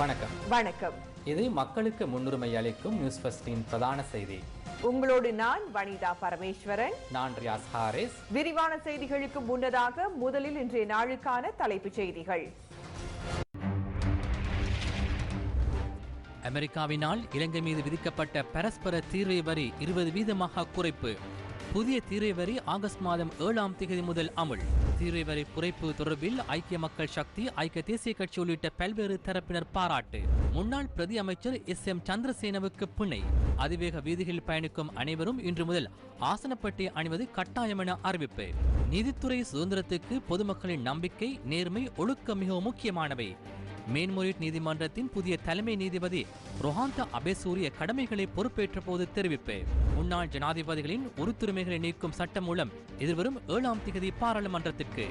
வணக்கம். வணக்கம். இது மக்களுக்கு முன்னுரிமை அளிக்கும் நியூஸ் ஃபர்ஸ்டின் பிரதான செய்தி. உங்களோடு நான் வனிதா பரமேஸ்வரன். நான் ரியாஸ் ஹாரிஸ். விரிவான செய்திகளுக்கு முன்னதாக முதலில் இன்றைய நாளுக்கான தலைப்புச் செய்திகள். அமெரிக்காவினால் இலங்கை மீது விதிக்கப்பட்ட பரஸ்பர தீர்வை வரி இருபது வீதமாக குறைப்பு. புதிய தீரை வரி ஆகஸ்ட் மாதம் ஏழாம் தேதி முதல் அமுல். தீரை வரி குறைப்பு தொடர்பில் ஐக்கிய மக்கள் சக்தி ஐக்கிய தேசிய கட்சி உள்ளிட்ட பல்வேறு தரப்பினர் பாராட்டு. முன்னாள் பிரதி அமைச்சர் எஸ் எம் சந்திரசேனவுக்கு பிணை அதிவேக வீதிகளில் பயணிக்கும் அனைவரும் இன்று முதல் ஆசனப்பட்டி அணிவது கட்டாயம் என அறிவிப்பு. நீதித்துறை சுதந்திரத்துக்கு பொதுமக்களின் நம்பிக்கை நேர்மை ஒழுக்கம் மிகவும் முக்கியமானவை. மேன்முறையீட்டு நீதிமன்றத்தின் புதிய தலைமை நீதிபதி ரொஹாந்த அபேசூரிய கடமைகளை பொறுப்பேற்ற போது தெரிவிப்பு. முன்னாள் ஜனாதிபதிகளின் உறுத்துரிமைகளை நீக்கும் சட்டம் மூலம் எதிர்வரும் ஏழாம் திகதி பாராளுமன்றத்திற்கு.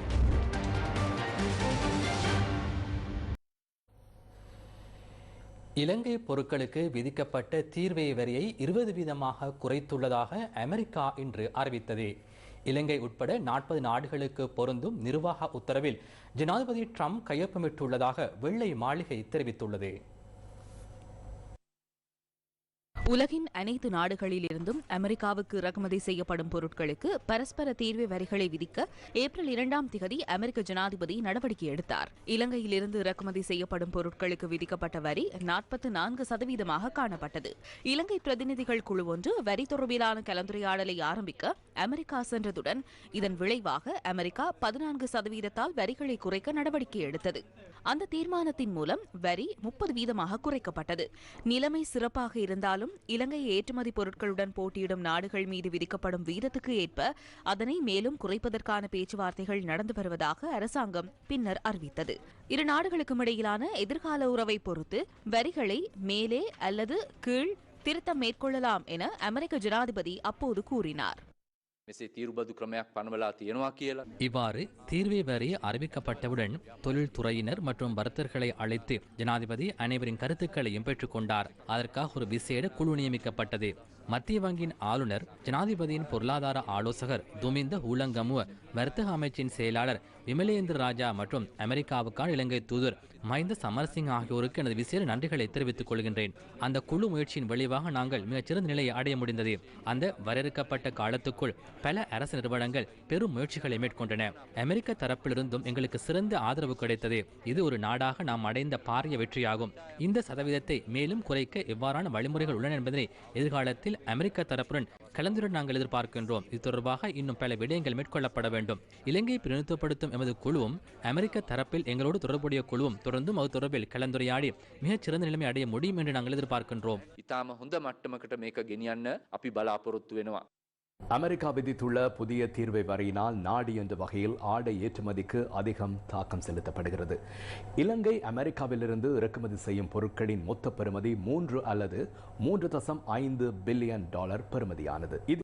இலங்கை பொருட்களுக்கு விதிக்கப்பட்ட தீர்வை வரியை இருபது வீதமாக குறைத்துள்ளதாக அமெரிக்கா இன்று அறிவித்தது. இலங்கை உட்பட நாற்பது நாடுகளுக்கு பொருந்தும் நிர்வாக உத்தரவில் ஜனாதிபதி ட்ரம்ப் கையொப்பமிட்டுள்ளதாக வெள்ளை மாளிகை தெரிவித்துள்ளது. உலகின் அனைத்து நாடுகளிலிருந்தும் அமெரிக்காவுக்கு இறக்குமதி செய்யப்படும் பொருட்களுக்கு பரஸ்பர தீர்வு வரிகளை விதிக்க ஏப்ரல் இரண்டாம் திகதி அமெரிக்க ஜனாதிபதி நடவடிக்கை எடுத்தார். இலங்கையிலிருந்து இறக்குமதி செய்யப்படும் பொருட்களுக்கு விதிக்கப்பட்ட வரி நாற்பத்தி நான்கு சதவீதமாக காணப்பட்டது. இலங்கை பிரதிநிதிகள் குழு ஒன்று வரி தொடர்பிலான கலந்துரையாடலை ஆரம்பிக்க அமெரிக்கா சென்றதுடன் இதன் விளைவாக அமெரிக்கா பதினான்கு சதவீதத்தால் வரிகளை குறைக்க நடவடிக்கை எடுத்தது. அந்த தீர்மானத்தின் மூலம் வரி முப்பது வீதமாக குறைக்கப்பட்டது. நிலைமை சிறப்பாக இருந்தாலும் இலங்கை ஏற்றுமதி பொருட்களுடன் போட்டியிடும் நாடுகள் மீது விதிக்கப்படும் வீதத்துக்கு ஏற்ப அதனை மேலும் குறைப்பதற்கான பேச்சுவார்த்தைகள் நடந்து வருவதாக அரசாங்கம் பின்னர் அறிவித்தது. இரு நாடுகளுக்கும் இடையிலான எதிர்கால உறவை பொறுத்து வரிகளை மேலே அல்லது கீழ் திருத்தம் மேற்கொள்ளலாம் என அமெரிக்க ஜனாதிபதி அப்போது கூறினார். මෙසේ තීරුබදු ක්‍රමයක් පනවලා තියෙනවා කියලා. இவ்வாறு தீர்வை வரி அறிவிக்கப்பட்டவுடன் தொழில்துறையினர் மற்றும் வர்த்தகர்களை அழைத்து ஜனாதிபதி அனைவரின் கருத்துக்களையும் பெற்றுக்கொண்டார் அதற்காக ஒரு விசேட குழு நியமிக்கப்பட்டது மத்திய வங்கியின் ஆளுநர் ஜனாதிபதியின் பொருளாதார ஆலோசகர் துமிந்த ஹூலங்கமுவ வர்த்தக அமைச்சின் செயலாளர் விமலேந்திர ராஜா மற்றும் அமெரிக்காவுக்கான இலங்கை தூதர் மஹிந்த சமரசிங் ஆகியோருக்கு எனது விசேட நன்றிகளை தெரிவித்துக் கொள்கின்றேன். அந்த குழு முயற்சியின் விளைவாக நாங்கள் மிகச்சிறந்த நிலையை அடைய முடிந்தது. அந்த வரையறுக்கப்பட்ட காலத்துக்குள் பல அரசு நிறுவனங்கள் பெரும் முயற்சிகளை மேற்கொண்டன. அமெரிக்க தரப்பிலிருந்தும் எங்களுக்கு சிறந்த ஆதரவு கிடைத்தது. இது ஒரு நாடாக நாம் அடைந்த பாரிய வெற்றியாகும். இந்த சதவீதத்தை மேலும் குறைக்க எவ்வாறான வழிமுறைகள் உள்ளன என்பதனை எதிர்காலத்தில் விஷயத்தில் அமெரிக்க தரப்புடன் கலந்துரை நாங்கள் எதிர்பார்க்கின்றோம். இது தொடர்பாக இன்னும் பல விடயங்கள் மேற்கொள்ளப்பட வேண்டும். இலங்கையை பிரதிநிதித்துவப்படுத்தும் எமது குழுவும் அமெரிக்க தரப்பில் எங்களோடு தொடர்புடைய குழுவும் தொடர்ந்தும் அது தொடர்பில் கலந்துரையாடி மிகச்சிறந்த நிலைமை அடைய முடியும் என்று நாங்கள் எதிர்பார்க்கின்றோம். இத்தாம ஹொந்த மட்டமக்கிட்ட மேக்க கெனியன்னு அப்படி பலாபொருத்து வேணுமா அமெரிக்கா விதித்துள்ள புதிய தீர்வை வரையினால் நாடு என்ற வகையில் ஆடை ஏற்றுமதிக்கு அதிகம் தாக்கம் செலுத்தப்படுகிறது. இலங்கை அமெரிக்காவிலிருந்து இறக்குமதி செய்யும் பொருட்களின் மொத்த பெறுமதி மூன்று அல்லது மூன்று தசம் ஐந்து பில்லியன் டாலர் பெறுமதியானது. இது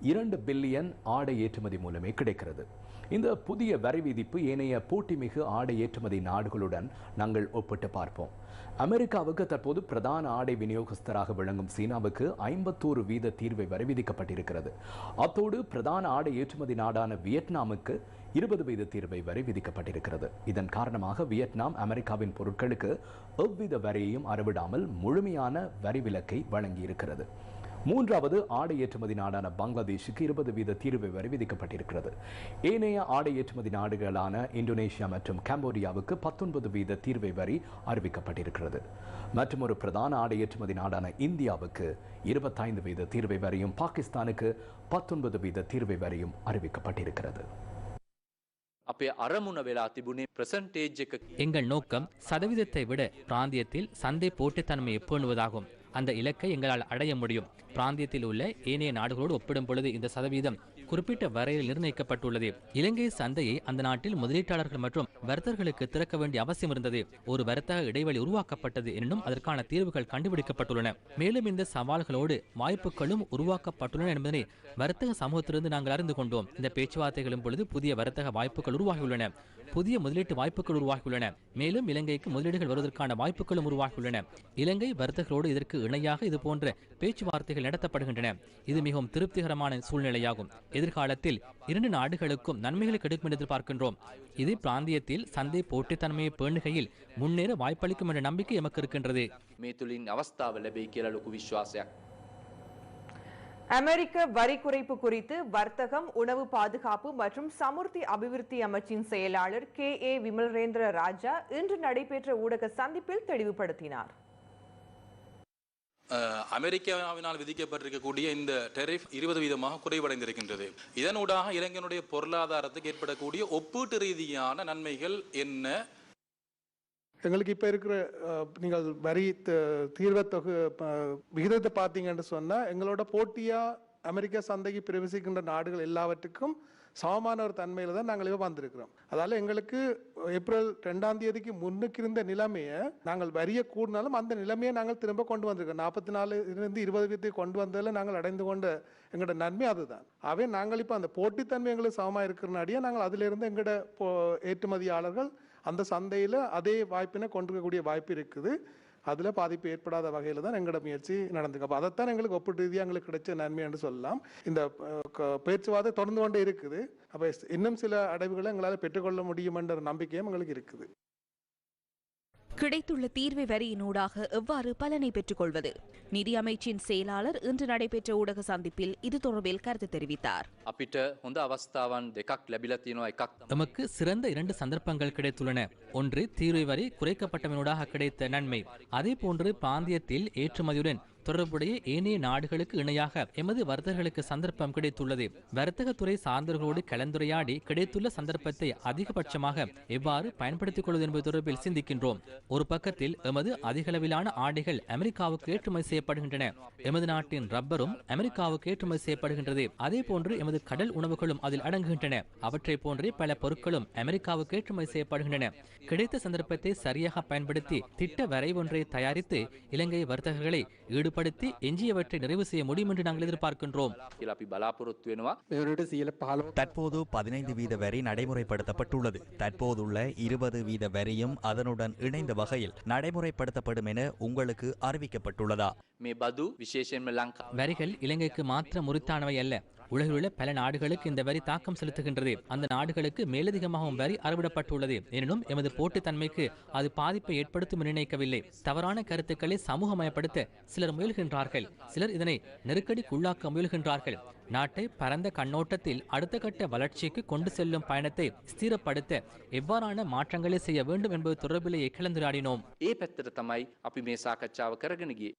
இரண்டு பில்லியன் ஆடை ஏற்றுமதி மூலமே கிடைக்கிறது. இந்த புதிய வரி விதிப்பு ஏனைய போட்டிமிகு ஆடை ஏற்றுமதி நாடுகளுடன் நாங்கள் ஒப்பிட்டு பார்ப்போம். அமெரிக்காவுக்கு தற்போது பிரதான ஆடை விநியோகஸ்தராக விளங்கும் சீனாவுக்கு ஐம்பத்தோரு வீத தீர்வை வரி விதிக்கப்பட்டிருக்கிறது அத்தோடு பிரதான ஆடை ஏற்றுமதி நாடான வியட்நாமுக்கு இருபது வீத தீர்வை வரி விதிக்கப்பட்டிருக்கிறது இதன் காரணமாக வியட்நாம் அமெரிக்காவின் பொருட்களுக்கு எவ்வித வரியையும் அறவிடாமல் முழுமையான வரி விலக்கை வழங்கியிருக்கிறது. மூன்றாவது ஆடை ஏற்றுமதி நாடான பங்களாதேஷுக்கு இருபது வீத தீர்வு வரி விதிக்கப்பட்டிருக்கிறது ஏனைய ஆடை ஏற்றுமதி நாடுகளான இந்தோனேஷியா மற்றும் கம்போடியாவுக்கு பத்தொன்பது வீத தீர்வை வரி அறிவிக்கப்பட்டிருக்கிறது மற்றும் ஒரு பிரதான ஆடை ஏற்றுமதி நாடான இந்தியாவுக்கு இருபத்தைந்து வீத தீர்வை வரியும் பாகிஸ்தானுக்கு பத்தொன்பது வீத தீர்வை வரியும் அறிவிக்கப்பட்டிருக்கிறது අපේ අරමුණ වෙලා තිබුණේ ප්‍රසන්ටේජ් එක எங்கள் நோக்கம் சதவீதத்தை விட பிராந்தியத்தில் சந்தை போட்டித்தன்மையை பேணுவதாகும் அந்த இலக்கை எங்களால் அடைய முடியும் பிராந்தியத்தில் உள்ள ஏனைய நாடுகளோடு ஒப்பிடும் பொழுது இந்த சதவீதம் குறிப்பிட்ட வரையில் நிர்ணயிக்கப்பட்டுள்ளது. இலங்கை சந்தையை அந்த நாட்டில் முதலீட்டாளர்கள் மற்றும் வர்த்தகர்களுக்கு திறக்க வேண்டிய அவசியம் இருந்தது. ஒரு வர்த்தக இடைவெளி உருவாக்கப்பட்டது எனினும் அதற்கான தீர்வுகள் கண்டுபிடிக்கப்பட்டுள்ளன. மேலும் இந்த சவால்களோடு வாய்ப்புகளும் உருவாக்கப்பட்டுள்ளன என்பதனை வர்த்தக சமூகத்திலிருந்து நாங்கள் அறிந்து கொண்டோம். இந்த பேச்சுவார்த்தைகளும் பொழுது புதிய வர்த்தக வாய்ப்புகள் உருவாகியுள்ளன. புதிய முதலீட்டு வாய்ப்புகள் உருவாகியுள்ளன. மேலும் இலங்கைக்கு முதலீடுகள் வருவதற்கான வாய்ப்புகளும் உருவாகியுள்ளன. இலங்கை வர்த்தகரோடு இதற்கு இணையாக இது போன்ற பேச்சுவார்த்தைகள் நடத்தப்படுகின்றன. இது மிகவும் திருப்திகரமான சூழ்நிலையாகும். எதிர்காலத்தில் இரண்டு நாடுகளுக்கும் நன்மைகளை கிடைக்கும் என்று எதிர்பார்க்கின்றோம். இது பிராந்தியத்தில் சந்தை போட்டித்தன்மையை பேணுகையில் முன்னேற வாய்ப்பளிக்கும் என்ற நம்பிக்கை எமக்கு இருக்கின்றது. அமெரிக்க வரி குறைப்பு குறித்து வர்த்தகம் உணவு பாதுகாப்பு மற்றும் சமுர்த்தி அபிவிருத்தி அமைச்சின் செயலாளர் கே ஏ விமல்ரேந்திர ராஜா இன்று நடைபெற்ற ஊடக சந்திப்பில் தெளிவுபடுத்தினார். அமெரிக்காவினால் விதிக்கப்பட்டிருக்கக்கூடிய இந்த டெரிஃப் இருபது வீதமாக குறைவடைந்திருக்கின்றது. இதனூடாக இளைஞனுடைய பொருளாதாரத்துக்கு ஏற்படக்கூடிய ஒப்பீட்டு ரீதியான நன்மைகள் என்ன? எங்களுக்கு இப்போ இருக்கிற நீங்கள் வரி த- தீர்வை விகிதத்தை பார்த்தீங்கன்னு சொன்னால் எங்களோட போட்டியாக அமெரிக்க சந்தைக்கு பிரவேசிக்கின்ற நாடுகள் எல்லாவற்றுக்கும் சமமான ஒரு தன்மையில் தான் நாங்கள் இப்போ வந்திருக்கிறோம். அதால் எங்களுக்கு ஏப்ரல் ரெண்டாம் தேதிக்கு முன்னுக்கு இருந்த நிலைமையை நாங்கள் வரிய கூடினாலும் அந்த நிலைமையை நாங்கள் திரும்ப கொண்டு வந்திருக்கோம். நாற்பத்தி நாலு இருந்து இருபது வீதத்துக்கு கொண்டு வந்ததில் நாங்கள் அடைந்து கொண்ட எங்களோட நன்மை அதுதான். ஆகவே நாங்கள் இப்போ அந்த போட்டித்தன்மை எங்களுக்கு சமமாக இருக்கிறனாடியே நாங்கள் அதிலிருந்து எங்களோட போ ஏற்றுமதியாளர்கள் அந்த சந்தையில் அதே வாய்ப்பினை கொண்டிருக்கக்கூடிய வாய்ப்பு இருக்குது. அதில் பாதிப்பு ஏற்படாத வகையில் தான் எங்களோட முயற்சி நடந்துக்கு. அப்போ அதைத்தான் எங்களுக்கு ஒப்பிட்டு ரீதியாக எங்களுக்கு கிடைச்ச நன்மை என்று சொல்லலாம். இந்த பேச்சுவார்த்தை தொடர்ந்து கொண்டே இருக்குது. அப்போ இன்னும் சில அடைவுகளை எங்களால் பெற்றுக்கொள்ள முடியும் என்ற நம்பிக்கையும் எங்களுக்கு இருக்குது. கிடைத்துள்ள தீர்வை வரியினூடாக எவ்வாறு பலனை பெற்றுக் கொள்வது நிதி அமைச்சின் செயலாளர் இன்று நடைபெற்ற ஊடக சந்திப்பில் இது தொடர்பில் கருத்து தெரிவித்தார். நமக்கு சிறந்த இரண்டு சந்தர்ப்பங்கள் கிடைத்துள்ளன. ஒன்று தீர்வை வரி குறைக்கப்பட்டவனூடாக கிடைத்த நன்மை. அதே போன்று பாந்தியத்தில் ஏற்றுமதியுடன் தொடர்புடைய ஏனைய நாடுகளுக்கு இணையாக எமது வர்த்தகர்களுக்கு சந்தர்ப்பம் கிடைத்துள்ளது. வர்த்தகத்துறை சார்ந்தவர்களோடு கலந்துரையாடி கிடைத்துள்ள சந்தர்ப்பத்தை அதிகபட்சமாக எவ்வாறு பயன்படுத்திக் கொள்வது என்பது தொடர்பில் சிந்திக்கின்றோம். ஒரு பக்கத்தில் எமது அதிகளவிலான ஆடைகள் அமெரிக்காவுக்கு ஏற்றுமதி செய்யப்படுகின்றன. எமது நாட்டின் ரப்பரும் அமெரிக்காவுக்கு ஏற்றுமதி செய்யப்படுகின்றது. அதே போன்று எமது கடல் உணவுகளும் அதில் அடங்குகின்றன. அவற்றை போன்றே பல பொருட்களும் அமெரிக்காவுக்கு ஏற்றுமதி செய்யப்படுகின்றன. கிடைத்த சந்தர்ப்பத்தை சரியாக பயன்படுத்தி திட்ட வரைவொன்றை தயாரித்து இலங்கை வர்த்தகர்களை ஒழுங்குபடுத்தி எஞ்சியவற்றை நிறைவு செய்ய முடியும் என்று நாங்கள் எதிர்பார்க்கின்றோம். தற்போது பதினைந்து வீத வரி நடைமுறைப்படுத்தப்பட்டுள்ளது. தற்போதுள்ள இருபது வீத வரியும் அதனுடன் இணைந்த வகையில் நடைமுறைப்படுத்தப்படும் என உங்களுக்கு அறிவிக்கப்பட்டுள்ளதா? வரிகள் இலங்கைக்கு மாத்திரம் முறித்தானவை அல்ல. உலகிலுள்ள பல நாடுகளுக்கு இந்த வரி தாக்கம் செலுத்துகின்றது. அந்த நாடுகளுக்கு மேலதிகமாகவும் வரி அறவிடப்பட்டுள்ளது. எனினும் எமது போட்டித்தன்மைக்கு அது பாதிப்பை ஏற்படுத்தும் நிர்ணயிக்கவில்லை தவறான கருத்துக்களை சமூகமயப்படுத்த சிலர் முயல்கின்றார்கள். சிலர் இதனை நெருக்கடிக்குள்ளாக்க முயல்கின்றார்கள். நாட்டை பரந்த கண்ணோட்டத்தில் அடுத்த கட்ட வளர்ச்சிக்கு கொண்டு செல்லும் பயணத்தை ஸ்திரப்படுத்த எவ்வாறான மாற்றங்களை செய்ய வேண்டும் என்பது தொடர்பிலேயே கலந்துரையாடினோம். ஏ பெத்திரத்தமாய் அப்படி மேசாக்கச்சாவை கரகணிகி.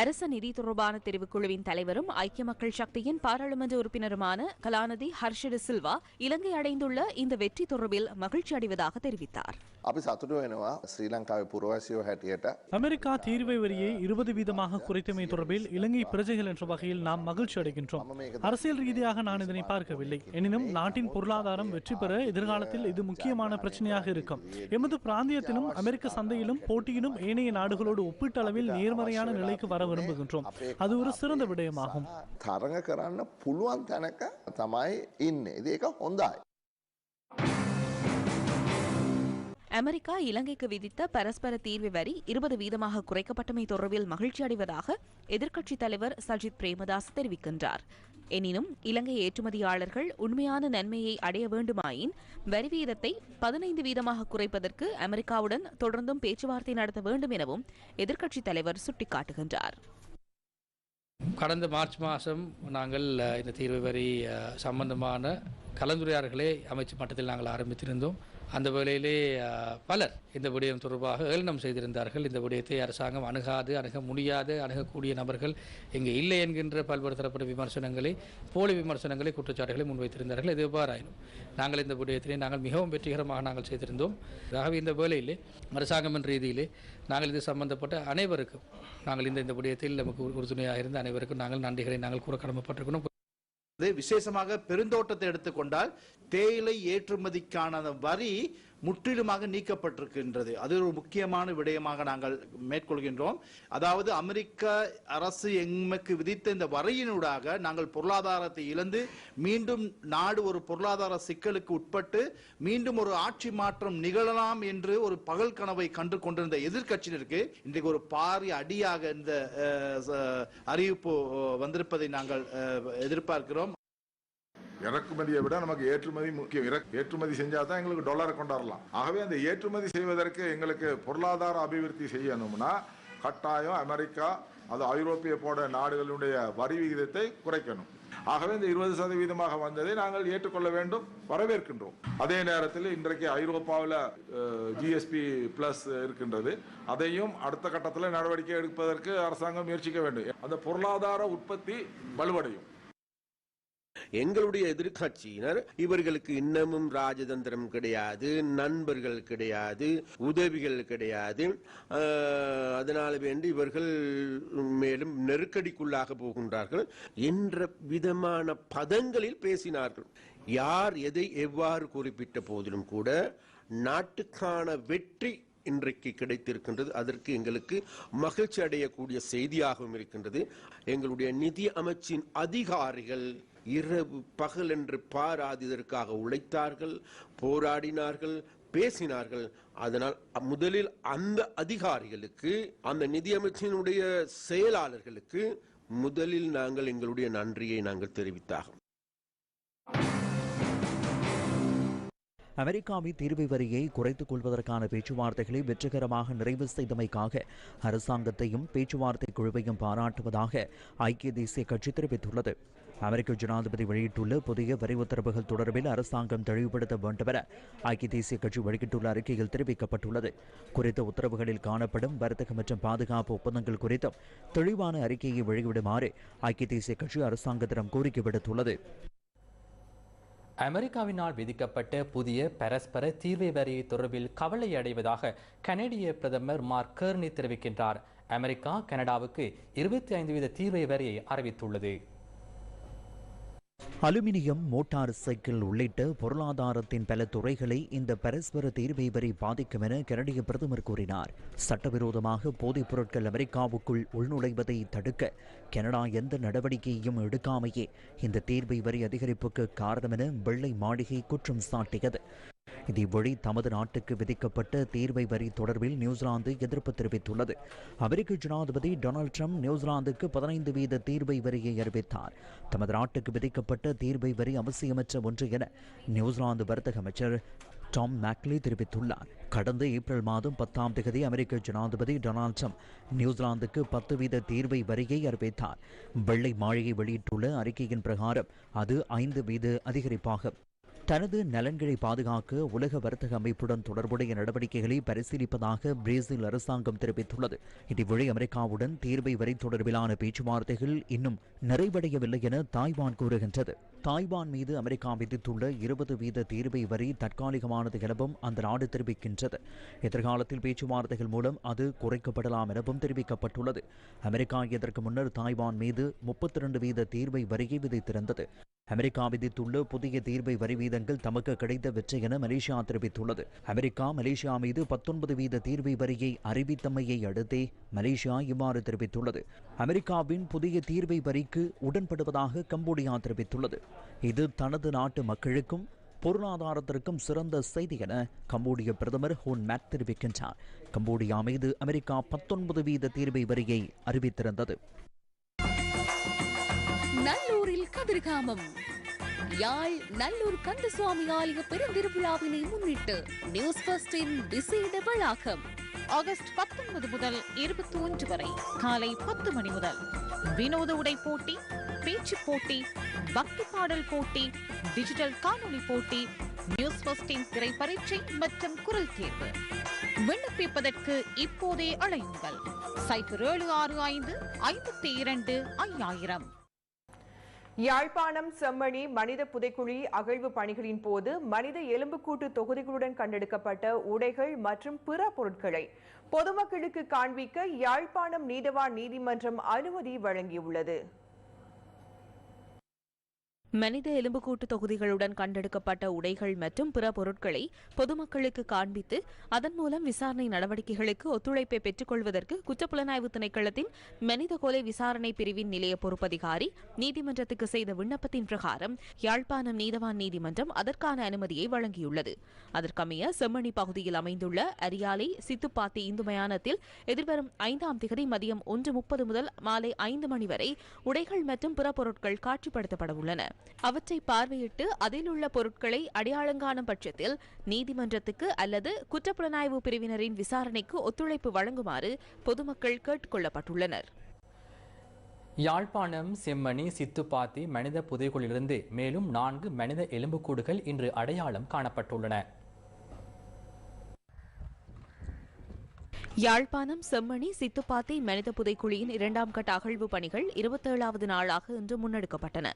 அரச நிதி தொடர்பான தெரிவுக்குழுவின் தலைவரும் ஐக்கிய மக்கள் சக்தியின் பாராளுமன்ற உறுப்பினருமான கலாநிதி ஹர்ஷிட சில்வா இலங்கை அடைந்துள்ள இந்த வெற்றி தொடர்பில் மகிழ்ச்சி அடைவதாக தெரிவித்தார். අපි සතුටු වෙනවා ශ්‍රී ලංකාවේ පුරවැසියෝ හැටියට அமெரிக்கா தீர்வை வரியை இருபது வீதமாக குறைத்தமை தொடர்பில் இலங்கை பிரஜைகள் என்ற வகையில் நாம் மகிழ்ச்சி அடைகின்றோம் அரசியல் ரீதியாக நான் இதனை பார்க்கவில்லை எனினும் நாட்டின் பொருளாதாரம் வெற்றி பெற எதிர்காலத்தில் இது முக்கியமான பிரச்சனையாக இருக்கும் எமது பிராந்தியத்திலும் அமெரிக்க சந்தையிலும் போட்டியிலும் ஏனைய நாடுகளோடு ஒப்பீட்டளவில் நேர்மறையான நிலைக்கு வர விரும்புகின்றோம் அது ஒரு சிறந்த விடயமாகும் තරඟ කරන්න පුළුවන් තැනක තමයි ඉන්න. ඉති එක හොඳයි. அமெரிக்கா இலங்கைக்கு விதித்த பரஸ்பர தீர்வு வரி இருபது வீதமாக குறைக்கப்பட்டமை தொடர்பில் மகிழ்ச்சி அடைவதாக எதிர்க்கட்சித் தலைவர் சஜித் பிரேமதாஸ் தெரிவிக்கின்றார். எனினும் இலங்கை ஏற்றுமதியாளர்கள் உண்மையான நன்மையை அடைய வேண்டுமாயின் வரி வீதத்தை பதினைந்து வீதமாக குறைப்பதற்கு அமெரிக்காவுடன் தொடர்ந்தும் பேச்சுவார்த்தை நடத்த வேண்டும் எனவும் எதிர்க்கட்சித் தலைவர் சுட்டிக்காட்டுகின்றார். கடந்த மார்ச் மாதம் நாங்கள் இந்த தீர்வு வரி சம்பந்தமான கலந்துரையாடல்களை அமைச்சு மட்டத்தில் நாங்கள் ஆரம்பித்திருந்தோம். அந்த வேளையிலே பலர் இந்த விடயம் தொடர்பாக ஏளனம் செய்திருந்தார்கள். இந்த விடயத்தை அரசாங்கம் அணுகாது அணுக முடியாது அணுகக்கூடிய நபர்கள் இங்கே இல்லை என்கின்ற பல்வேறு தரப்பட்ட விமர்சனங்களை போலி விமர்சனங்களை குற்றச்சாட்டுகளை முன்வைத்திருந்தார்கள். இது எவ்வாறாயினும் நாங்கள் இந்த விடயத்திலே நாங்கள் மிகவும் வெற்றிகரமாக நாங்கள் செய்திருந்தோம். ஆகவே இந்த வேளையிலே அரசாங்கம் என்ற ரீதியிலே நாங்கள் இது சம்பந்தப்பட்ட அனைவருக்கும் நாங்கள் இந்த இந்த விடயத்தில் நமக்கு உறுதுணையாக இருந்த அனைவருக்கும் நாங்கள் நன்றிகளை நாங்கள் கூற கடமைப்பட்டிருக்கணும் விசேஷமாக பெருந்தோட்டத்தை எடுத்துக்கொண்டால் தேயிலை ஏற்றுமதிக்கான வரி முற்றிலுமாக நீக்கப்பட்டிருக்கின்றது. அது ஒரு முக்கியமான விடயமாக நாங்கள் மேற்கொள்கின்றோம். அதாவது அமெரிக்க அரசு எமக்கு விதித்த இந்த வரையினூடாக நாங்கள் பொருளாதாரத்தை இழந்து மீண்டும் நாடு ஒரு பொருளாதார சிக்கலுக்கு உட்பட்டு மீண்டும் ஒரு ஆட்சி மாற்றம் நிகழலாம் என்று ஒரு பகல் கனவை கண்டு கொண்டிருந்த எதிர்க்கட்சியினருக்கு இன்றைக்கு ஒரு பாரிய அடியாக இந்த அறிவிப்பு வந்திருப்பதை நாங்கள் எதிர்பார்க்கிறோம். இறக்குமதியை விட நமக்கு ஏற்றுமதி முக்கியம். இறக்- ஏற்றுமதி செஞ்சால் தான் எங்களுக்கு டாலரை கொண்டாடலாம். ஆகவே அந்த ஏற்றுமதி செய்வதற்கு எங்களுக்கு பொருளாதார அபிவிருத்தி செய்யணும்னா கட்டாயம் அமெரிக்கா அது ஐரோப்பிய போட நாடுகளுடைய வரி விகிதத்தை குறைக்கணும். ஆகவே இந்த இருபது சதவீதமாக வந்ததை நாங்கள் ஏற்றுக்கொள்ள வேண்டும் வரவேற்கின்றோம். அதே நேரத்தில் இன்றைக்கு ஐரோப்பாவில் ஜிஎஸ்பி பிளஸ் இருக்கின்றது. அதையும் அடுத்த கட்டத்தில் நடவடிக்கை எடுப்பதற்கு அரசாங்கம் முயற்சிக்க வேண்டும். அந்த பொருளாதார உற்பத்தி வலுவடையும். எங்களுடைய எதிர்க்கட்சியினர் இவர்களுக்கு இன்னமும் ராஜதந்திரம் கிடையாது நண்பர்கள் கிடையாது உதவிகள் கிடையாது. ஆஹ், அதனால வேண்டி இவர்கள் மேலும் நெருக்கடிக்குள்ளாக போகின்றார்கள் என்ற விதமான பதங்களில் பேசினார்கள். யார் எதை எவ்வாறு குறிப்பிட்ட போதிலும் கூட நாட்டுக்கான வெற்றி இன்றைக்கு கிடைத்திருக்கின்றது. அதற்கு எங்களுக்கு மகிழ்ச்சி அடையக்கூடிய செய்தியாகவும் இருக்கின்றது. எங்களுடைய நிதி அமைச்சின் அதிகாரிகள் இரவு பகல் என்று பாராதிதற்காக உழைத்தார்கள் போராடினார்கள் பேசினார்கள். அதனால் முதலில் அந்த அதிகாரிகளுக்கு அந்த நிதியமைச்சினுடைய செயலாளர்களுக்கு முதலில் நாங்கள் எங்களுடைய நன்றியை நாங்கள் தெரிவித்தாகும் அமெரிக்காவின் தீர்வு வரியை குறைத்துக் கொள்வதற்கான பேச்சுவார்த்தைகளை வெற்றிகரமாக நிறைவு செய்தமைக்காக அரசாங்கத்தையும் பேச்சுவார்த்தை குழுவையும் பாராட்டுவதாக ஐக்கிய தேசிய கட்சி தெரிவித்துள்ளது. அமெரிக்க ஜனாதிபதி வெளியிட்டுள்ள புதிய வரி உத்தரவுகள் தொடர்பில் அரசாங்கம் தெளிவுபடுத்த வேண்டுமென ஐக்கிய தேசிய கட்சி வெளியிட்டுள்ள அறிக்கையில் தெரிவிக்கப்பட்டுள்ளது. குறித்த உத்தரவுகளில் காணப்படும் வர்த்தக மற்றும் பாதுகாப்பு ஒப்பந்தங்கள் குறித்தும் தெளிவான அறிக்கையை வெளியிடுமாறு ஐக்கிய தேசிய கட்சி அரசாங்கத்திடம் கோரிக்கை விடுத்துள்ளது. அமெரிக்காவினால் விதிக்கப்பட்ட புதிய பரஸ்பர தீர்வை வரி தொடர்பில் கவலை அடைவதாக கனடிய பிரதமர் மார்க் கர்னி தெரிவிக்கின்றார். அமெரிக்கா கனடாவுக்கு இருபத்தி ஐந்து வீத தீர்வை வரியை அறிவித்துள்ளது. அலுமினியம் மோட்டார் சைக்கிள் உள்ளிட்ட பொருளாதாரத்தின் பல துறைகளை இந்த பரஸ்பர தீர்வை வரை பாதிக்கும் என கனடிய பிரதமர் கூறினார். சட்டவிரோதமாக போதைப் பொருட்கள் அமெரிக்காவுக்குள் உள்நுழைவதை தடுக்க கனடா எந்த நடவடிக்கையையும் எடுக்காமையே இந்த தீர்வை வரி அதிகரிப்புக்கு காரணம் என வெள்ளை மாளிகை குற்றம் சாட்டியது. இதேவழி தமது நாட்டுக்கு விதிக்கப்பட்ட தீர்வை வரி தொடர்பில் நியூசிலாந்து எதிர்ப்பு தெரிவித்துள்ளது. அமெரிக்க ஜனாதிபதி டொனால்ட் ட்ரம்ப் நியூசிலாந்துக்கு பதினைந்து வீத தீர்வை வரியை அறிவித்தார். தமது நாட்டுக்கு விதிக்கப்பட்ட தீர்வை வரி அவசியமற்ற ஒன்று என நியூசிலாந்து வர்த்தக அமைச்சர் டாம் மேக்லி தெரிவித்துள்ளார். கடந்த ஏப்ரல் மாதம் பத்தாம் தேதி அமெரிக்க ஜனாதிபதி டொனால்ட் ட்ரம்ப் நியூசிலாந்துக்கு பத்து வீத தீர்வை வரியை அறிவித்தார். வெள்ளை மாளிகை வெளியிட்டுள்ள அறிக்கையின் பிரகாரம் அது ஐந்து வீத அதிகரிப்பாகும். தனது நலன்களை பாதுகாக்க உலக வர்த்தக அமைப்புடன் தொடர்புடைய நடவடிக்கைகளை பரிசீலிப்பதாக பிரேசில் அரசாங்கம் தெரிவித்துள்ளது. இதேவழி அமெரிக்காவுடன் தீர்வை வரை தொடர்பிலான பேச்சுவார்த்தைகள் இன்னும் நிறைவடையவில்லை என தாய்வான் கூறுகின்றது. தாய்வான் மீது அமெரிக்கா விதித்துள்ள இருபது வீத தீர்வை வரி தற்காலிகமானது எனவும் அந்த நாடு தெரிவிக்கின்றது. எதிர்காலத்தில் பேச்சுவார்த்தைகள் மூலம் அது குறைக்கப்படலாம் எனவும் தெரிவிக்கப்பட்டுள்ளது. அமெரிக்கா இதற்கு முன்னர் தாய்வான் மீது முப்பத்தி இரண்டு வீத தீர்வை வரியை விதித்திருந்தது. அமெரிக்கா விதித்துள்ள புதிய தீர்வை வரி வீதங்கள் தமக்கு கிடைத்த வெற்றி என மலேசியா தெரிவித்துள்ளது. அமெரிக்கா மலேசியா மீது பத்தொன்பது வீத தீர்வை வரியை அறிவித்தமையை அடுத்தே மலேசியா இவ்வாறு தெரிவித்துள்ளது. அமெரிக்காவின் புதிய தீர்வை வரிக்கு உடன்படுவதாக கம்போடியா தெரிவித்துள்ளது. இது தனது நாட்டு மக்களுக்கும் பொருளாதாரத்திற்கும் சிறந்த செய்தி என கம்போடிய பிரதமர் ஹோன் மேட் தெரிவிக்கின்றார். கம்போடியா மீது அமெரிக்கா பத்தொன்பது வீத தீர்வை வரியை அறிவித்திருந்தது. நல்லூரில் கதிர்காமம். யாழ் நல்லூர் கந்தசுவாமி ஆலய பெருந்திருவிழாவினை முன்னிட்டு நியூஸ் ஃபர்ஸ்டின் விசேட வளாகம் ஆகஸ்ட் பத்தொன்பது முதல் இருபத்தி ஒன்று வரை காலை பத்து மணி முதல். வினோத உடை போட்டி பேச்சு போட்டி பக்தி பாடல் போட்டி டிஜிட்டல் காணொலி போட்டி நியூஸ் பஸ்டின் திரை பரீட்சை மற்றும் குரல் தேர்வு. விண்ணப்பிப்பதற்கு இப்போதே அழையுங்கள் சைபர் ஏழு ஆறு ஐந்து ஐம்பத்தி இரண்டு ஐயாயிரம். யாழ்ப்பாணம் செம்மணி மனித புதைக்குழி அகழ்வு பணிகளின் போது மனித எலும்புக்கூட்டு தொகுதிகளுடன் கண்டெடுக்கப்பட்ட உடைகள் மற்றும் பிற பொருட்களை பொதுமக்களுக்கு காண்பிக்க யாழ்ப்பாணம் நீதவான் நீதிமன்றம் அனுமதி வழங்கியுள்ளது. மனித எலும்புக்கூட்டு தொகுதிகளுடன் கண்டெடுக்கப்பட்ட உடைகள் மற்றும் பிற பொருட்களை பொதுமக்களுக்கு காண்பித்து அதன் மூலம் விசாரணை நடவடிக்கைகளுக்கு ஒத்துழைப்பை பெற்றுக்கொள்வதற்கு குற்றப்புலனாய்வு திணைக்களத்தின் மனித கொலை விசாரணை பிரிவின் நிலைய பொறுப்பதிகாரி நீதிமன்றத்துக்கு செய்த விண்ணப்பத்தின் பிரகாரம் யாழ்ப்பாணம் நீதவான் நீதிமன்றம் அதற்கான அனுமதியை வழங்கியுள்ளது. அதற்கமைய செம்மணி பகுதியில் அமைந்துள்ள அரியாலை சித்துப்பாத்தி இந்து மயானத்தில் எதிர்வரும் ஐந்தாம் திகதி மதியம் ஒன்று முப்பது முதல் மாலை ஐந்து மணி வரை உடைகள் மற்றும் பிற பொருட்கள் காட்சிப்படுத்தப்பட உள்ளன அவற்றை பார்வையிட்டு அதில் உள்ள பொருட்களை அடையாளங்காணும் பட்சத்தில் நீதிமன்றத்துக்கு அல்லது குற்றப்புலனாய்வு பிரிவினரின் விசாரணைக்கு ஒத்துழைப்பு வழங்குமாறு பொதுமக்கள் கேட்டுக் கொள்ளப்பட்டுள்ளனர் யாழ்ப்பாணம் செம்மணி சித்துப்பாத்தி மனித புதைகுழிலிருந்து மேலும் நான்கு மனித எலும்புக்கூடுகள் இன்று அடையாளம் காணப்பட்டுள்ளன. யாழ்ப்பாணம் செம்மணி சித்துப்பாத்தி மனித புதைக்குழியின் இரண்டாம் கட்ட அகழ்வு பணிகள் இருபத்தேழாவது நாளாக இன்று முன்னெடுக்கப்பட்டன.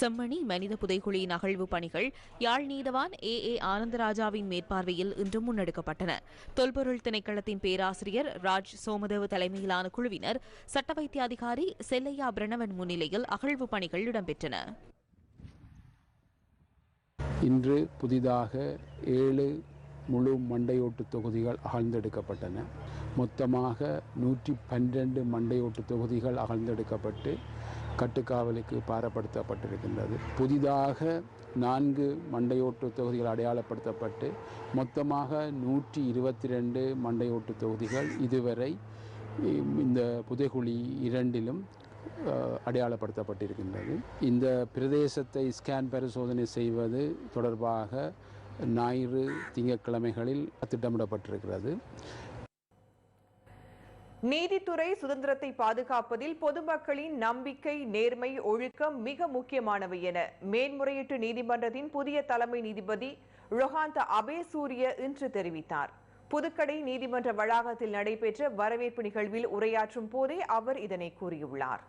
செம்மணி மனித புதைக்குழியின் அகழ்வு பணிகள் யாழ் நீதவான் ஏ. ஏ. ஆனந்தராஜாவின் மேற்பார்வையில் இன்று முன்னெடுக்கப்பட்டன. தொல்பொருள் திணைக்களத்தின் பேராசிரியர் ராஜ் சோமதேவ் தலைமையிலான குழுவினர் சட்ட வைத்திய அதிகாரி செல்லையா பிரணவன் முன்னிலையில் அகழ்வு பணிகள் இடம்பெற்றன. இன்று புதிதாக ஏழு முழு மண்டையோட்டு தொகுதிகள் அகழ்ந்தெடுக்கப்பட்டன. மொத்தமாக நூற்றி பன்னிரண்டு மண்டையோட்டு தொகுதிகள் அகழ்ந்தெடுக்கப்பட்டு கட்டுக்காவலுக்கு பாரப்படுத்தப்பட்டிருக்கின்றது. புதிதாக நான்கு மண்டையோட்டு தொகுதிகள் அடையாளப்படுத்தப்பட்டு மொத்தமாக நூற்றி இருபத்தி ரெண்டு மண்டையோட்டு தொகுதிகள் இதுவரை இந்த புதைகுழி இரண்டிலும் அடையாளப்படுத்தப்பட்டிருக்கின்றது. இந்த பிரதேசத்தை ஸ்கேன் பரிசோதனை செய்வது தொடர்பாக ஞாயிறு திங்கட்கிழமைகளில் திட்டமிடப்பட்டிருக்கிறது. நீதித்துறை சுதந்திரத்தை பாதுகாப்பதில் பொதுமக்களின் நம்பிக்கை நேர்மை ஒழுக்கம் மிக முக்கியமானவை என மேன்முறையீட்டு நீதிமன்றத்தின் புதிய தலைமை நீதிபதி ரொஹாந்த அபேசூரிய இன்று தெரிவித்தார். புதுக்கடை நீதிமன்ற வளாகத்தில் நடைபெற்ற வரவேற்பு நிகழ்வில் உரையாற்றும் போதே அவர் இதனை கூறியுள்ளார்.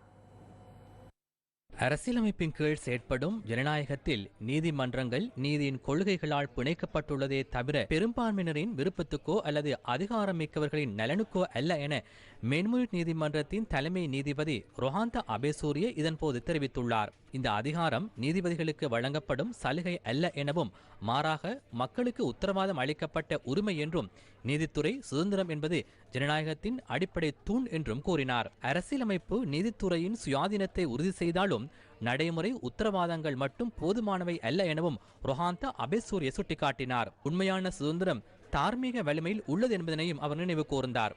அரசியலமைப்பின் கீழ் செயற்படும் ஜனநாயகத்தில் நீதிமன்றங்கள் நீதியின் கொள்கைகளால் பிணைக்கப்பட்டுள்ளதே தவிர பெரும்பான்மையினரின் விருப்பத்துக்கோ அல்லது அதிகாரம் மிக்கவர்களின் நலனுக்கோ அல்ல என மேன்முறையீட்டு நீதிமன்றத்தின் தலைமை நீதிபதி ரொஹாந்த அபேசூரிய இதன்போது தெரிவித்துள்ளார். இந்த அதிகாரம் நீதிபதிகளுக்கு வழங்கப்படும் சலுகை அல்ல எனவும் மாறாக மக்களுக்கு உத்தரவாதம் அளிக்கப்பட்ட உரிமை என்றும் நீதித்துறை சுதந்திரம் என்பது ஜனநாயகத்தின் அடிப்படை தூண் என்றும் கூறினார். அரசியலமைப்பு நீதித்துறையின் சுயாதீனத்தை உறுதி செய்தாலும் நடைமுறை உத்தரவாதங்கள் மட்டும் போதுமானவை அல்ல எனவும் ரொஹாந்தா அபேசூரிய சுட்டிக்காட்டினார். உண்மையான சுதந்திரம் தார்மீக வலிமையில் உள்ளது என்பதனையும் அவர் நினைவு கூர்ந்தார்.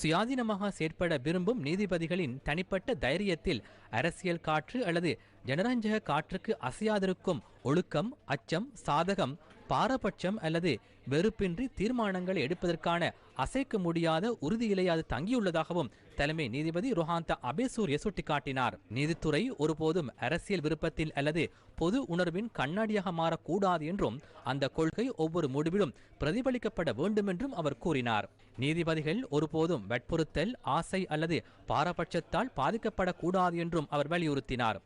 சுயாதீனமாக செயற்பட விரும்பும் நீதிபதிகளின் தனிப்பட்ட தைரியத்தில் அரசியல் காற்று அல்லது ஜனரஞ்சக காற்றுக்கு அசையாதிருக்கும் ஒழுக்கம் அச்சம் சாதகம் பாரபட்சம் அல்லது வெறுப்பின்றி தீர்மானங்களை எடுப்பதற்கான அசைக்க முடியாத உறுதியிலே அது தங்கியுள்ளதாகவும் தலைமை நீதிபதி ருஹாந்தா அபேசூரிய சுட்டிக்காட்டினார். நீதித்துறை ஒருபோதும் அரசியல் விருப்பத்தில் அல்லது பொது உணர்வின் கண்ணாடியாக மாறக்கூடாது என்றும் அந்த கொள்கை ஒவ்வொரு முடிவிலும் பிரதிபலிக்கப்பட வேண்டும் என்றும் அவர் கூறினார். நீதிபதிகள் ஒருபோதும் வற்புறுத்தல் ஆசை அல்லது பாரபட்சத்தால் பாதிக்கப்படக்கூடாது என்றும் அவர் வலியுறுத்தினார்.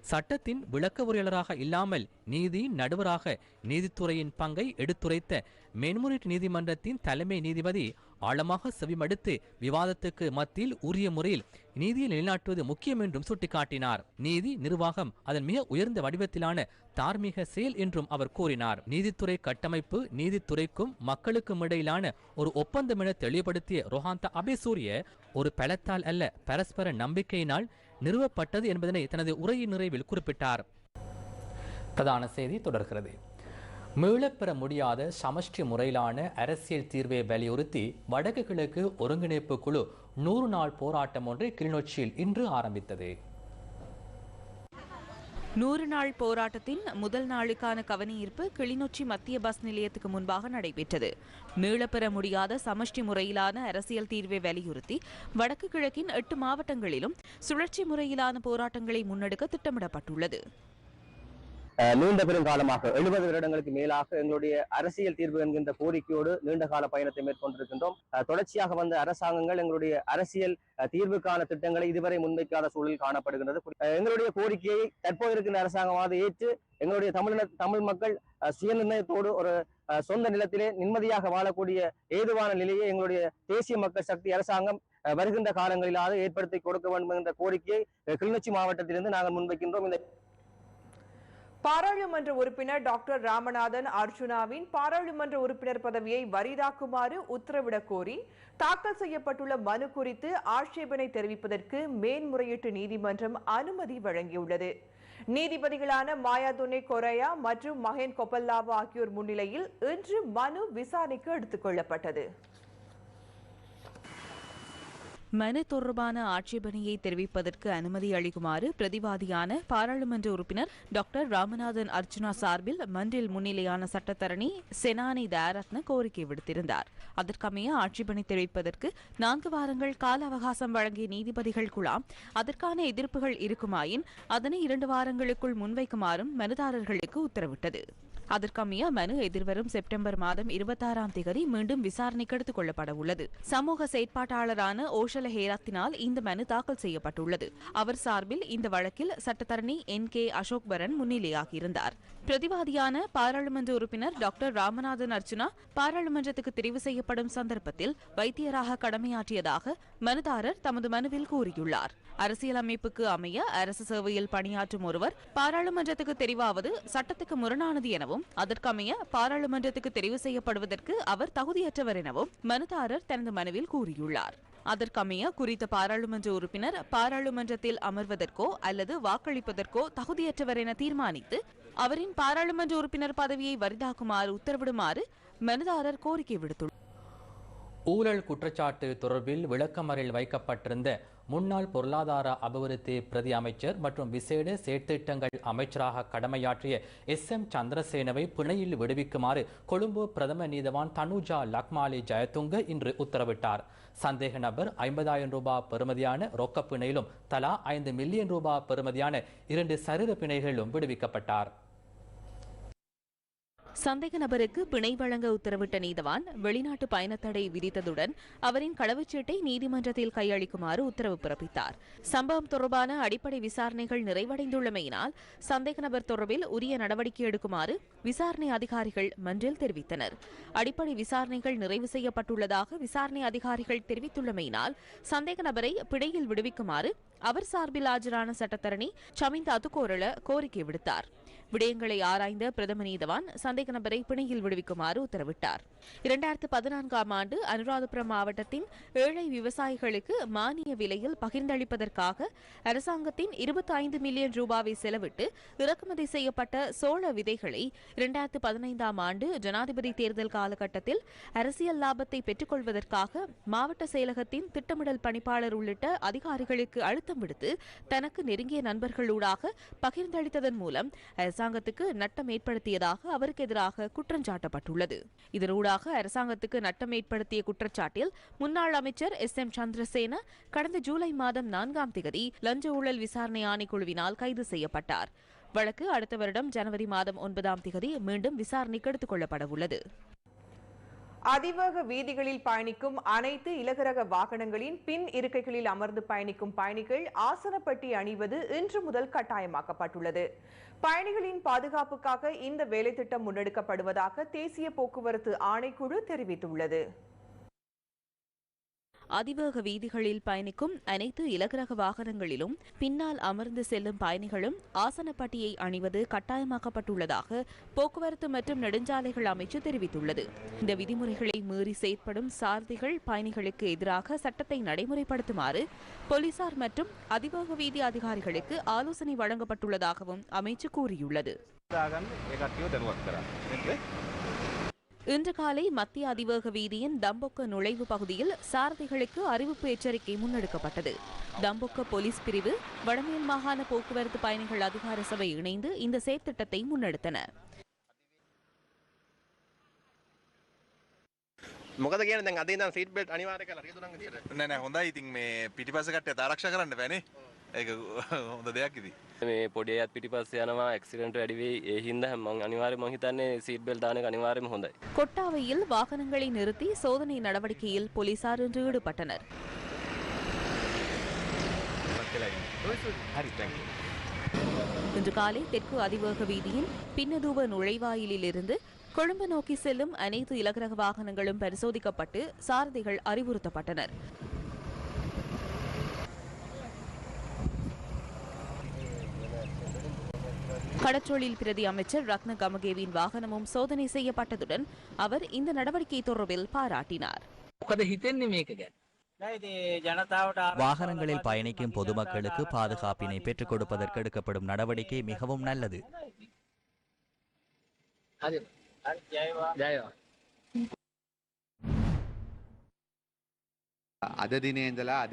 சட்டத்தின் விளக்க உரையாளராக இல்லாமல் நீதியின் நடுவராக நீதித்துறையின் பங்கை எடுத்துரைத்த மேன்முறையீட்டு நீதிமன்றத்தின் தலைமை நீதிபதி ஆழமாக செவிமடுத்து விவாதத்துக்கு மத்தியில் உரிய முறையில் நீதியை நிலைநாட்டுவது முக்கியம் என்றும் சுட்டிக்காட்டினார். நீதி நிர்வாகம் அதன் மிக உயர்ந்த வடிவத்திலான தார்மீக செயல் என்றும் அவர் கூறினார். நீதித்துறை கட்டமைப்பு நீதித்துறைக்கும் மக்களுக்கும் இடையிலான ஒரு ஒப்பந்தம் என தெளிவுபடுத்திய ரோஹாந்த அபேசூரிய ஒரு பலத்தால் அல்ல பரஸ்பர நம்பிக்கையினால் நிறுவப்பட்டது என்பதனை தனது உரையின் நிறைவில் குறிப்பிட்டார். பிரதான செய்தி தொடர்கிறது. மீளப்பெற முடியாத சமஷ்டி முறையிலான அரசியல் தீர்வை வலியுறுத்தி வடக்கு கிழக்கு ஒருங்கிணைப்பு குழு நூறு நாள் போராட்டம் ஒன்றை கிளிநொச்சியில் இன்று ஆரம்பித்தது. நூறு நாள் போராட்டத்தின் முதல் நாளுக்கான கவனஈர்ப்பு கிளிநொச்சி மத்திய பஸ் நிலையத்துக்கு முன்பாக நடைபெற்றது. மீளப்பெற முடியாத சமஷ்டி முறையிலான அரசியல் தீர்வை வலியுறுத்தி வடக்கு கிழக்கின் எட்டு மாவட்டங்களிலும் சுழற்சி முறையிலான போராட்டங்களை முன்னெடுக்க திட்டமிடப்பட்டுள்ளது. நீண்ட பெருங்காலமாக எழுபது வருடங்களுக்கு மேலாக எங்களுடைய அரசியல் தீர்வு என்கின்ற கோரிக்கையோடு நீண்ட கால பயணத்தை மேற்கொண்டிருக்கின்றோம். தொடர்ச்சியாக வந்த அரசாங்கங்கள் எங்களுடைய அரசியல் தீர்வுக்கான திட்டங்களை இதுவரை முன்வைக்காத சூழல் காணப்படுகின்றது. எங்களுடைய கோரிக்கையை தற்போது இருக்கின்ற அரசாங்கமாவது ஏற்று எங்களுடைய தமிழின தமிழ் மக்கள் சுயநிர்ணயத்தோடு ஒரு சொந்த நிலத்திலே நிம்மதியாக வாழக்கூடிய ஏதுவான நிலையை எங்களுடைய தேசிய மக்கள் சக்தி அரசாங்கம் அஹ் வருகின்ற காலங்களிலாவது ஏற்படுத்தி கொடுக்க வேண்டும் என்ற கோரிக்கையை கிளிநொச்சி மாவட்டத்திலிருந்து நாங்கள் முன்வைக்கின்றோம். இந்த பாராளுமன்ற உறுப்பினர் டாக்டர் ராமநாதன் அர்ஜுனாவின் பாராளுமன்ற உறுப்பினர் பதவியை வரிதாக்குமாறு உத்தரவிடக் கோரி தாக்கல் செய்யப்பட்டுள்ள மனு குறித்து ஆட்சேபனை தெரிவிப்பதற்கு மேன்முறையீட்டு நீதிமன்றம் அனுமதி வழங்கியுள்ளது. நீதிபதிகளான மாயாதுனே கொரையா மற்றும் மகேன் கொப்பல்லாவா ஆகியோர் முன்னிலையில் இன்று மனு விசாரணைக்கு எடுத்துக் கொள்ளப்பட்டது. மனு தொடர்பான ஆட்சேபனையை தெரிவிப்பதற்கு அனுமதி அளிக்குமாறு பிரதிவாதியான பாராளுமன்ற உறுப்பினர் டாக்டர் ராமநாதன் அர்ச்சுனா சார்பில் மன்றில் முன்னிலையான சட்டத்தரணி செனானி தயாரத்ன கோரிக்கை விடுத்திருந்தார். அதற்கமைய ஆட்சேபனை தெரிவிப்பதற்கு நான்கு வாரங்கள் கால அவகாசம் வழங்கிய நீதிபதிகள் குழாம் அதற்கான எதிர்ப்புகள் இருக்குமாயின் அதனை இரண்டு வாரங்களுக்குள் முன்வைக்குமாறும் மனுதாரர்களுக்கு உத்தரவிட்டது. அதற்கமைய மனு எதிர்வரும் செப்டம்பர் மாதம் இருபத்தாறாம் தேதி மீண்டும் விசாரணைக்கு எடுத்துக் கொள்ளப்பட உள்ளது. சமூக செயற்பாட்டாளரான ஓஷல ஹேராத்தினால் இந்த மனு தாக்கல் செய்யப்பட்டுள்ளது. அவர் சார்பில் இந்த வழக்கில் சட்டத்தரணி என் கே அசோக்பரன் முன்னிலையாகியிருந்தார் பிரதிவாதியான பாராளுமன்ற உறுப்பினர் டாக்டர் ராமநாதன் அர்ச்சுனா பாராளுமன்றத்துக்கு தெரிவு செய்யப்படும் சந்தர்ப்பத்தில் வைத்தியராக கடமையாற்றியதாக மனுதாரர் தமது மனுவில் கூறியுள்ளார். அரசியலமைப்புக்கு அமைய அரசு சேவையில் பணியாற்றும் ஒருவர் பாராளுமன்றத்துக்கு தெரிவாவது சட்டத்துக்கு முரணானது எனவும் அதற்கமைய பாராளுமன்றத்துக்கு தெரிவு செய்யப்படுவதற்கு அவர் தகுதியற்றவர் எனவும் மனுதாரர் தனது மனுவில் கூறியுள்ளார். அதற்கமைய குறித்த பாராளுமன்ற உறுப்பினர் பாராளுமன்றத்தில் அமர்வதற்கோ அல்லது வாக்களிப்பதற்கோ தகுதியற்றவர் என தீர்மானித்து அவரின் பாராளுமன்ற உறுப்பினர் பதவியை வரிதாக்குமாறு உத்தரவிடுமாறு மனுதாரர் கோரிக்கை விடுத்துள்ளார் ஊழல் குற்றச்சாட்டு தொடர்பில் விளக்கமறில் வைக்கப்பட்டிருந்த முன்னாள் பொருளாதார அபிவிருத்தி பிரதி அமைச்சர் மற்றும் விசேட செயற்திட்டங்கள் அமைச்சராக கடமையாற்றிய எஸ் எம் சந்திரசேனவை பிணையில் விடுவிக்குமாறு கொழும்பு பிரதம நீதவான் தனுஜா லக்மாலி ஜெயதுங்க இன்று உத்தரவிட்டார். சந்தேக நபர் ஐம்பதாயிரம் ரூபாய் பெறுமதியான ரொக்க பிணையிலும் தலா ஐந்து மில்லியன் ரூபாய் பெறுமதியான இரண்டு சரீர பிணைகளிலும் விடுவிக்கப்பட்டார். சந்தேக நபருக்கு பிணை வழங்க உத்தரவிட்ட நீதவான் வெளிநாட்டு பயணத்தடை விதித்ததுடன் அவரின் கடவுச்சீட்டை நீதிமன்றத்தில் கையளிக்குமாறு உத்தரவு பிறப்பித்தார். சம்பவம் தொடர்பான அடிப்படை விசாரணைகள் நிறைவடைந்துள்ளமையினால் சந்தேக நபர் தொடர்பில் உரிய நடவடிக்கை எடுக்குமாறு விசாரணை அதிகாரிகள் மன்றில் தெரிவித்தனர். அடிப்படை விசாரணைகள் நிறைவு செய்யப்பட்டுள்ளதாக விசாரணை அதிகாரிகள் தெரிவித்துள்ளமையினால் சந்தேக நபரை பிணையில் விடுவிக்குமாறு அவர் சார்பில் ஆஜரான சட்டத்தரணி சமிந்த அதுகோரள கோரிக்கை விடுத்தார். விடயங்களை ஆராய்ந்த பிரதம நீதவான் சந்தேக நபரை பிணையில் விடுவிக்குமாறு உத்தரவிட்டார். இரண்டாயிரத்து பதினான்காம் ஆண்டு அனுராதபுரம் மாவட்டத்தின் ஏழை விவசாயிகளுக்கு மானிய விலையில் பகிர்ந்தளிப்பதற்காக அரசாங்கத்தின் இருபத்தி ஐந்து மில்லியன் ரூபாவை செலவிட்டு இறக்குமதி செய்யப்பட்ட சோள விதைகளை இரண்டாயிரத்து பதினைந்தாம் ஆண்டு ஜனாதிபதி தேர்தல் காலகட்டத்தில் அரசியல் லாபத்தை பெற்றுக்கொள்வதற்காக மாவட்ட செயலகத்தின் திட்டமிடல் பணிப்பாளர் உள்ளிட்ட அதிகாரிகளுக்கு அழுத்தம் விடுத்து தனக்கு நெருங்கிய நண்பர்களூடாக பகிர்ந்தளித்ததன் மூலம் அரசாங்கத்துக்கு நட்டம் ஏற்படுத்தியதாக அவருக்கு எதிராக குற்றஞ்சாட்டப்பட்டுள்ளது இதனூடாக அரசாங்கத்துக்கு நட்டம் ஏற்படுத்திய குற்றச்சாட்டில் முன்னாள் அமைச்சர் எஸ். எம். சந்திரசேன கடந்த ஜூலை மாதம் நான்காம் திகதி லஞ்ச ஊழல் விசாரணை ஆணைக்குழுவினால் கைது செய்யப்பட்டார். வழக்கு அடுத்த வருடம் ஜனவரி மாதம் ஒன்பதாம் திகதி மீண்டும் விசாரணைக்கு எடுத்துக் கொள்ளப்பட உள்ளது அதிவேக வீதிகளில் பயணிக்கும் அனைத்து இலகுரக வாகனங்களின் பின் இருக்கைகளில் அமர்ந்து பயணிக்கும் பயணிகள் ஆசனப்பட்டி அணிவது இன்று முதல் கட்டாயமாக்கப்பட்டுள்ளது. பயணிகளின் பாதுகாப்புக்காக இந்த வேலைத்திட்டம் முன்னெடுக்கப்படுவதாக தேசிய போக்குவரத்து ஆணைக்குழு தெரிவித்துள்ளது. அதிவேக வீதிகளில் பயணிக்கும் அனைத்து இலகுரக வாகனங்களிலும் பின்னால் அமர்ந்து செல்லும் பயணிகளும் ஆசனப்பட்டியை அணிவது கட்டாயமாக்கப்பட்டுள்ளதாக போக்குவரத்து மற்றும் நெடுஞ்சாலைகள் அமைச்சு தெரிவித்துள்ளது. இந்த விதிமுறைகளை மீறி செயற்படும் சாரதிகள் பயணிகளுக்கு எதிராக சட்டத்தை நடைமுறைப்படுத்துமாறு போலீசார் மற்றும் அதிவேக வீதி அதிகாரிகளுக்கு ஆலோசனை வழங்கப்பட்டுள்ளதாகவும் அமைச்சு கூறியுள்ளது. இன்று காலை மத்திய அதிவேக வீதியின் தம்பொக்க நுழைவு பகுதியில் சாரதிகளுக்கு அறிவிப்பு எச்சரிக்கை முன்னெடுக்கப்பட்டது தம்பொக்க போலீஸ் பிரிவு வடமேல் மாகாண போக்குவரத்து பயணிகள் அதிகார சபை இணைந்து இந்த செயற்திட்டத்தை முன்னெடுத்தன මොකද කියන දැන් අද ඉඳන් සීට් බෙල්ට් අනිවාර්ය කරලා රියදුනන් විදියට නෑ නෑ හොඳයි ඉතින් මේ පිටිපස්ස කට්ටිය ආරක්ෂා කරන්න බෑනේ ඒක හොඳ දෙයක් ඉතින් මේ පොඩි අයත් පිටිපස්ස යනවා ඇක්සිඩන්ට් වැඩි වෙයි ඒ හින්දා මං අනිවාර්යයෙන් මං හිතන්නේ සීට් බෙල්ට් දාන එක අනිවාර්යයෙන්ම හොඳයි கொட்டாவையில் வாகனங்களை நிறுத்தி சோதனை நடவடிக்கையில் போலீசார் இன்று ஈடுபட்டனர் හරි තැන්ක් இன்று காலை தெற்கு அதிவேக வீதியின் பின்னதூவ நுழைவாயிலில் இருந்து கொழும்பு நோக்கி செல்லும் அனைத்து இலகுரக வாகனங்களும் பரிசோதிக்கப்பட்டு சாரதிகள் அறிவுறுத்தப்பட்டனர் கடற்றொழில் பிரதி அமைச்சர் ரத்ன கமகேவின் வாகனமும் சோதனை செய்யப்பட்டதுடன் அவர் இந்த நடவடிக்கை தொடர்பில் பாராட்டினார். வாகனங்களில் பயணிக்கும் பொதுமக்களுக்கு பாதுகாப்பினை பெற்றுக் கொடுப்பதற்கு எடுக்கப்படும் நடவடிக்கை மிகவும் நல்லது.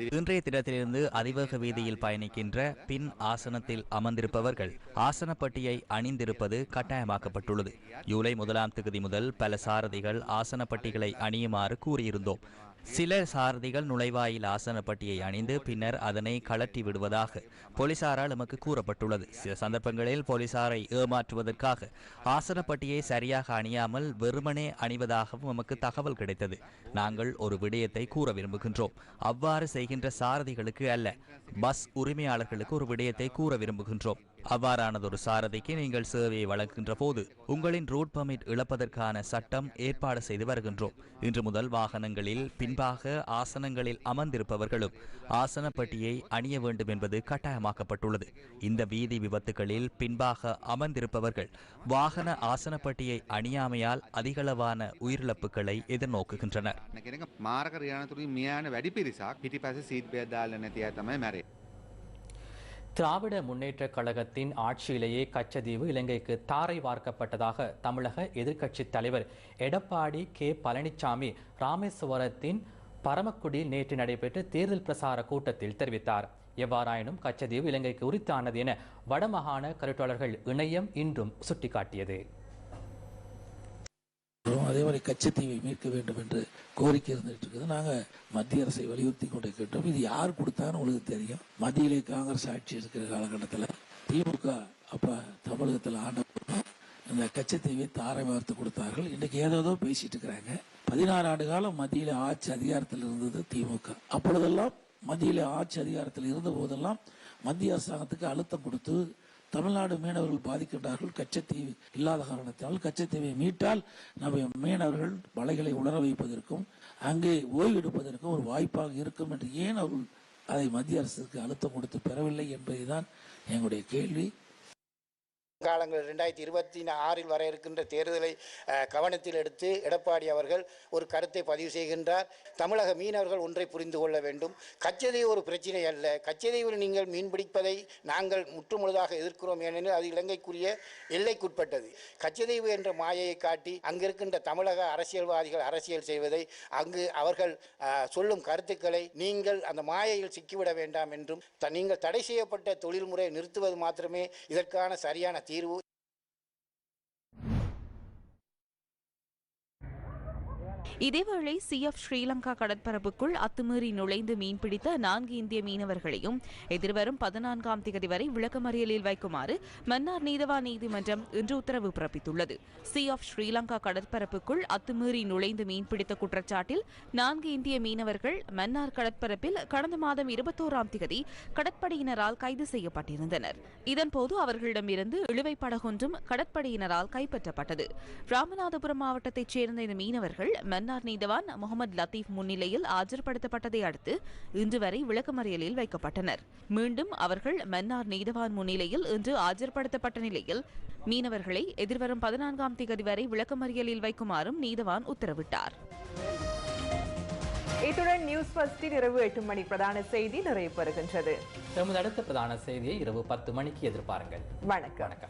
இன்றைய தினத்திலிருந்து அதிவேக வீதியில் பயணிக்கின்ற பின் ஆசனத்தில் அமர்ந்திருப்பவர்கள் ஆசனப்பட்டியை அணிந்திருப்பது கட்டாயமாக்கப்பட்டுள்ளது ஜூலை முதலாம் தேதி முதல் பல சாரதிகள் ஆசனப்பட்டிகளை அணியுமாறு கூறியிருந்தோம் சில சாரதிகள் நுழைவாயில் ஆசனப்பட்டியை அணிந்து பின்னர் அதனை கழட்டி விடுவதாக போலீசாரால் எமக்கு கூறப்பட்டுள்ளது. சில சந்தர்ப்பங்களில் போலீசாரை ஏமாற்றுவதற்காக ஆசனப்பட்டியை சரியாக அணியாமல் வெறுமனே அணிவதாகவும் எமக்கு தகவல் கிடைத்தது. நாங்கள் ஒரு விடயத்தை கூற விரும்புகின்றோம். அவ்வாறு செய்கின்ற சாரதிகளுக்கு அல்ல பஸ் உரிமையாளர்களுக்கு ஒரு விடயத்தை கூற விரும்புகின்றோம். அவ்வாறானதொரு சாரதிக்கு நீங்கள் சேவையை வழங்குகின்ற போது உங்களின் ரூட் பர்மிட் இழப்பதற்கான சட்டம் ஏற்பாடு செய்து வருகின்றோம் இன்று முதல் வாகனங்களில் பின்பாக ஆசனங்களில் அமர்ந்திருப்பவர்களும் ஆசனப்பட்டியை அணிய வேண்டும் என்பது கட்டாயமாக்கப்பட்டுள்ளது இந்த வீதி விபத்துகளில் பின்பாக அமர்ந்திருப்பவர்கள் வாகன ஆசனப்பட்டியை அணியாமையால் அதிகளவான உயிரிழப்புகளை எதிர்நோக்குகின்றனர் කෙනෙක් මාරක රියානතුරින් මියාන වැඩි පිරිසක් පිටිපස්සේ සීට් බෙල්ට් දාලා නැති අය තමයි මැරෙන්නේ. திராவிட முன்னேற்றக் கழகத்தின் ஆட்சியிலேயே கச்சதீவு இலங்கைக்கு தாரை வார்க்கப்பட்டதாக தமிழக எதிர்க்கட்சித் தலைவர் எடப்பாடி கே. பழனிசாமி ராமேஸ்வரத்தின் பரமக்குடியில் நேற்று நடைபெற்ற தேர்தல் பிரசார கூட்டத்தில் தெரிவித்தார். எவ்வாறாயினும் கச்சதீவு இலங்கைக்கு உரித்தானது என வடமாகாண கருத்தாளர்கள் இணையம் இன்றும் சுட்டிக்காட்டியது. அதே மாதிரி கச்சத்தீவை மீட்க வேண்டும் என்று கோரிக்கை இருந்துட்டு இருக்குது. நாங்கள் மத்திய அரசை வலியுறுத்தி கொண்டு கேட்டோம். இது யார் கொடுத்தான்னு உங்களுக்கு தெரியும். மத்தியிலே காங்கிரஸ் ஆட்சி இருக்கிற காலகட்டத்தில் திமுக அப்போ தமிழகத்தில் ஆண்ட இந்த கச்சத்தீவை தாரை வார்த்து கொடுத்தார்கள். இன்னைக்கு ஏதோ பேசிட்டு இருக்கிறாங்க. பதினாறு ஆண்டு காலம் மத்தியில் ஆட்சி அதிகாரத்தில் இருந்தது திமுக. அப்பொழுதெல்லாம் மத்தியில் ஆட்சி அதிகாரத்தில் இருந்த போதெல்லாம் மத்திய அரசாங்கத்துக்கு அழுத்தம் கொடுத்து தமிழ்நாடு மீனவர்கள் பாதிக்கின்றார்கள். கச்சத்தீவு இல்லாத காரணத்தினால் கச்சத்தீவை மீட்டால் நம்ம மீனவர்கள் வலைகளை உணர வைப்பதற்கும் அங்கே ஓய்வெடுப்பதற்கும் ஒரு வாய்ப்பாக இருக்கும் என்று ஏன் அவர்கள் அதை மத்திய அரசுக்கு அழுத்தம் கொடுத்து பெறவில்லை என்பதுதான் எங்களுடைய கேள்வி. காலங்கள் ரெண்டாயிரத்தி இருபத்தி ஆறில் வர இருக்கின்ற தேர்தலை கவனத்தில் எடுத்து எடப்பாடி அவர்கள் ஒரு கருத்தை பதிவு செய்கின்றார். தமிழக மீனவர்கள் ஒன்றை புரிந்து கொள்ள வேண்டும். கச்சதீவு ஒரு பிரச்சனை அல்ல. கச்சதீவில் நீங்கள் மீன் பிடிப்பதை நாங்கள் முற்றுமுழுதாக எதிர்க்கிறோம். ஏனெனில் அது இலங்கைக்குரிய எல்லைக்குட்பட்டது. கச்சதீவு என்ற மாயையை காட்டி அங்கிருக்கின்ற தமிழக அரசியல்வாதிகள் அரசியல் செய்வதை அங்கு அவர்கள் சொல்லும் கருத்துக்களை நீங்கள் அந்த மாயையில் சிக்கிவிட வேண்டாம் என்றும் த- நீங்கள் தடை செய்யப்பட்ட தொழில்முறையை நிறுத்துவது மாத்திரமே இதற்கான சரியான தீர்வு இதேவேளை சி சிஎஃப் ஸ்ரீலங்கா கடற்பரப்புக்குள் அத்துமீறி நுழைந்து மீன்பிடித்த நான்கு இந்திய மீனவர்களையும் எதிர்வரும் பதினான்காம் தேதி வரை விளக்கமறியலில் வைக்குமாறு மன்னார் நீதவா நீதிமன்றம் இன்று உத்தரவு பிறப்பித்துள்ளது. சி ஆஃப் ஸ்ரீலங்கா கடற்பரப்புக்குள் அத்துமீறி நுழைந்து மீன்பிடித்த குற்றச்சாட்டில் நான்கு இந்திய மீனவர்கள் மன்னார் கடற்பரப்பில் கடந்த மாதம் இருபத்தோராம் தேதி கடற்படையினரால் கைது செய்யப்பட்டிருந்தனர். இதன்போது அவர்களிடமிருந்து இழுவை படகொன்றும் கடற்படையினரால் கைப்பற்றப்பட்டது. ராமநாதபுரம் மாவட்டத்தைச் சேர்ந்த இந்த மீனவர்கள் மன்னார் நீதவான் முகமது லத்தீப் முன்னிலையில் ஆஜர்படுத்தப்பட்டதை அடுத்து இன்று வரை விளக்கமறியலில் வைக்கப்பட்டனர். மீண்டும் அவர்கள் மன்னார் நீதவான் முன்னிலையில் இன்று ஆஜர்படுத்தப்பட்ட நிலையில் மீனவர்களை எதிர்வரும் பதினான்காம் தேதி வரை விளக்கமறியலில் வைக்குமாறும் நீதவான் உத்தரவிட்டார். இத்துடன் நியூஸ் ஃபர்ஸ்டின் இரவு எட்டு மணி பிரதான செய்தி நிறைவு பெறுகின்றது. எமது அடுத்த பிரதான செய்தியை இரவு பத்து மணிக்கு எதிர்பாருங்கள். வணக்கம். வணக்கம்.